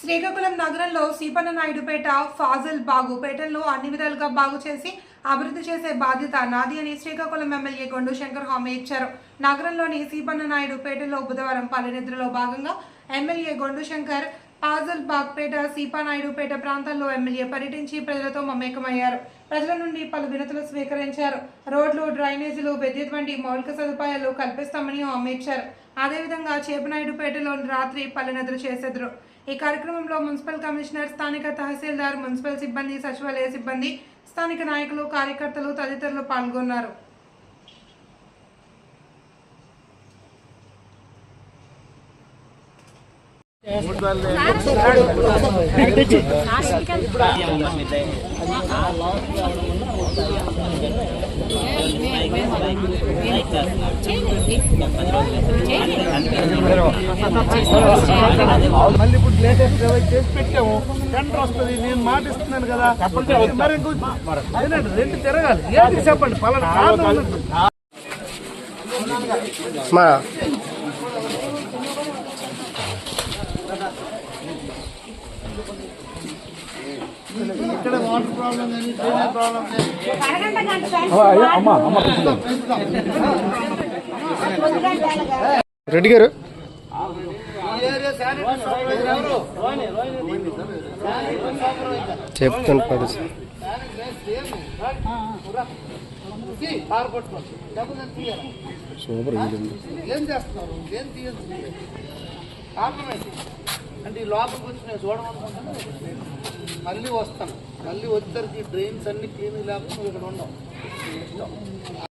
శ్రీకాకుళం నగరంలో సీపన్న నాయుడుపేట ఫాజల్ బాగు పేటల్లో అన్ని విధాలుగా బాగు చేసి అభివృద్ధి చేసే బాధ్యత నాది అని శ్రీకాకుళం ఎమ్మెల్యే గొండు శంకర్ హామీ ఇచ్చారు. నగరంలోని సీపన్న నాయుడు పేటలో బుధవారం పల్లెనిద్రలో భాగంగా ఎమ్మెల్యే గొండు శంకర్ ఆజల్ బాగ్పేట సీపానాయుడుపేట ప్రాంతాల్లో ఎమ్మెల్యే పర్యటించి ప్రజలతో మమేకమయ్యారు. ప్రజల నుండి పలు వినతులు స్వీకరించారు. రోడ్లు డ్రైనేజీలు విద్యుత్ వంటి మౌలిక సదుపాయాలు కల్పిస్తామని హామీ ఇచ్చారు. అదేవిధంగా చేపనాయుడుపేటలో రాత్రి పల్లెనదులు చేసెదరు. ఈ కార్యక్రమంలో మున్సిపల్ కమిషనర్ స్థానిక తహసీల్దార్ మున్సిపల్ సిబ్బంది సచివాలయ సిబ్బంది స్థానిక నాయకులు కార్యకర్తలు తదితరులు పాల్గొన్నారు. మళ్ళీ ఇప్పుడు లేటెస్ట్ చేసి పెట్టాము. టెండర్ వస్తుంది నేను మాట ఇస్తున్నాను కదా మరి ఇంకో- అదేనండి రెండు తిరగాలి. ఏంటి చెప్పండి? పలానా. మా ఇక్కడ వాటర్ ప్రాబ్లం కానీ డ్రైనేజ్ ప్రాబ్లం కానీ రెడ్డి గారు. ఏరియా శానిటరీ సూపర్వైజర్ ఎవరు చెప్తాను పడు సూపర్ ఏం చేస్తున్నారు? ఏం తీయదు? అంటే ఈ లోపలికి వచ్చి నేను చూడమనుకుంటాను మళ్ళీ వస్తాను. మళ్ళీ వచ్చేసరికి డ్రైన్స్ అన్ని క్లీన్ లేకపోతే ఇక్కడ ఉండవు